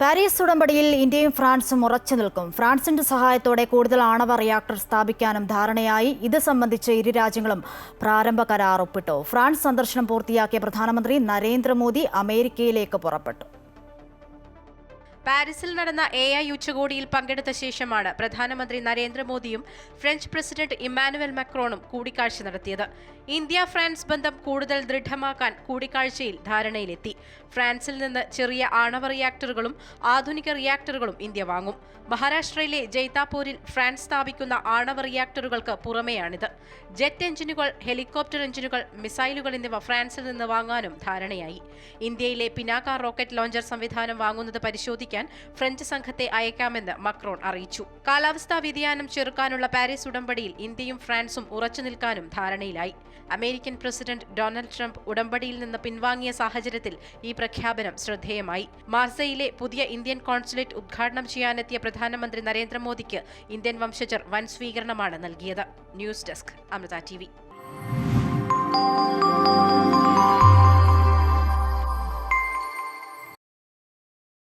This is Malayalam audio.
പാരീസ് ഉടമ്പടിയിൽ ഇന്ത്യയും ഫ്രാൻസും ഉറച്ചു നിൽക്കും. ഫ്രാൻസിന്റെ സഹായത്തോടെ കൂടുതൽ ആണവ റിയാക്ടർ സ്ഥാപിക്കാനും ധാരണയായി. ഇത് സംബന്ധിച്ച് ഇരു രാജ്യങ്ങളും പ്രാരംഭ കരാർ ഒപ്പിട്ടു. ഫ്രാൻസ് സന്ദർശനം പൂർത്തിയാക്കിയ പ്രധാനമന്ത്രി നരേന്ദ്രമോദി അമേരിക്കയിലേക്ക് പുറപ്പെട്ടു. പാരീസിൽ നടന്ന എ ഐ ഉച്ചകോടിയിൽ പങ്കെടുത്ത ശേഷമാണ് പ്രധാനമന്ത്രി നരേന്ദ്രമോദിയും ഫ്രഞ്ച് പ്രസിഡന്റ് ഇമ്മാനുവൽ മക്രോണും കൂടിക്കാഴ്ച നടത്തിയത്. ഇന്ത്യ ഫ്രാൻസ് ബന്ധം കൂടുതൽ ദൃഢമാക്കാൻ കൂടിക്കാഴ്ചയിൽ ധാരണയിലെത്തി. ഫ്രാൻസിൽ നിന്ന് ചെറിയ ആണവ റിയാക്ടറുകളും ആധുനിക റിയാക്ടറുകളും ഇന്ത്യ വാങ്ങും. മഹാരാഷ്ട്രയിലെ ജയ്താപൂരിൽ ഫ്രാൻസ് സ്ഥാപിക്കുന്ന ആണവ റിയാക്ടറുകൾക്ക് പുറമെയാണിത്. ജെറ്റ് എഞ്ചിനുകൾ ഹെലികോപ്റ്റർ എഞ്ചിനുകൾ മിസൈലുകൾ എന്നിവ ഫ്രാൻസിൽ നിന്ന് വാങ്ങാനും ധാരണയായി. ഇന്ത്യയിലെ പിനാക്ക റോക്കറ്റ് ലോഞ്ചർ സംവിധാനം വാങ്ങുന്നത് പരിശോധിക്കാൻ ഫ്രഞ്ച് സംഘത്തെ അയക്കാമെന്ന് മക്രോൺ അറിയിച്ചു. കാലാവസ്ഥാ വ്യതിയാനം ചെറുക്കാനുള്ള പാരീസ് ഉടമ്പടിയിൽ ഇന്ത്യയും ഫ്രാൻസും ഉറച്ചു നിൽക്കാനും ധാരണയിലായി. അമേരിക്കൻ പ്രസിഡന്റ് ഡൊണാൾഡ് ട്രംപ് ഉടമ്പടിയിൽ നിന്ന് പിൻവാങ്ങിയ സാഹചര്യത്തിൽ ഈ പ്രഖ്യാപനം ശ്രദ്ധേയമായി. മാർസയിലെ പുതിയ ഇന്ത്യൻ കോൺസുലേറ്റ് ഉദ്ഘാടനം ചെയ്യാനെത്തിയ പ്രധാനമന്ത്രി നരേന്ദ്രമോദിക്ക് ഇന്ത്യൻ വംശജർ വൻ സ്വീകരണമാണ് നൽകിയത്. News desk Amrita T